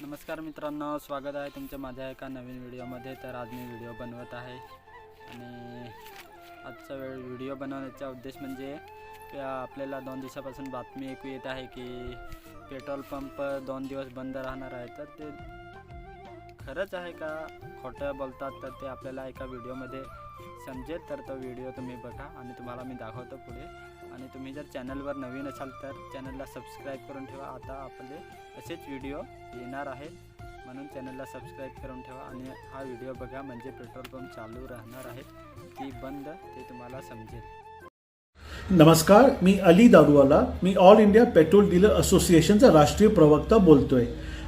नमस्कार मित्रांनो स्वागत आहे तुमच्या माझ्या एका नवीन व्हिडिओमध्ये. तर आज मी व्हिडिओ बनवत आहे. आणि आजचा वेळ व्हिडिओ बनवण्याचा उद्देश म्हणजे आपल्याला दोन दिवसापासून बातमी ऐकू येत आहे की पेट्रोल पंप दोन दिवस बंद राहणार आहे. तर ते खरंच आहे का खोटं बोलतात तर ते आपल्याला एका व्हिडिओमध्ये समजेल तर तो व्हिडिओ तुम्ही बघा आणि तुम्हाला मी दाखवतो पुढे. आणि तुम्ही जर चॅनलवर नवीन असाल तर चॅनलला सबस्क्राईब करून ठेवा. आता आपले असेच व्हिडिओ येणार आहेत. म्हणून चॅनलला सबस्क्राईब करून ठेवा आणि हा व्हिडिओ बघा म्हणजे पेट्रोल पंप चालू राहणार आहे. की बंद ते तुम्हाला समजेल. नमस्कार मी अली दारूवाला. मी ऑल इंडिया पेट्रोल डीलर असोसिएशनचा राष्ट्रीय प्रवक्ता बोलतोय.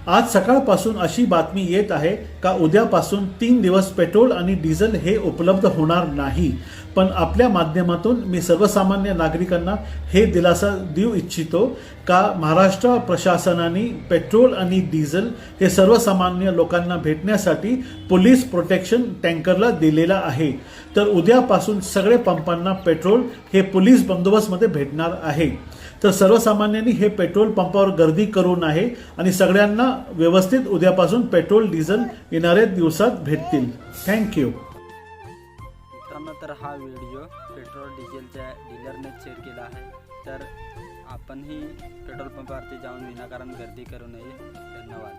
आज सकाळपासून अशी बातमी येत आहे का उद्यापासून तीन दिवस पेट्रोल आणि डिझेल हे उपलब्ध होणार नाही. पण आपल्या माध्यमातून मी सर्वसामान्य नागरिकांना हे दिलासा देऊ इच्छितो का महाराष्ट्र प्रशासनाने पेट्रोल आणि डिझेल हे सर्वसामान्य लोकांना भेटण्यासाठी पोलीस प्रोटेक्शन टँकरला दिलेला आहे. तर उद्यापासून सगळे पंपांना पेट्रोल हे पोलीस बंदोबस्तमध्ये भेटणार आहे. तर सर्वसामान्यांनी हे पेट्रोल पंपावर गर्दी करू नये आणि सगळ्यांना व्यवस्थित उद्यापासून पेट्रोल डिझेल येणाऱ्या दिवसात भेटतील. थँक्यू मित्रांनो तर हा व्हिडिओ पेट्रोल डिझेलच्या डीलरने शेअर केला आहे. तर आपणही पेट्रोल पंपावरती जाऊन विनाकारण गर्दी करू नये. धन्यवाद.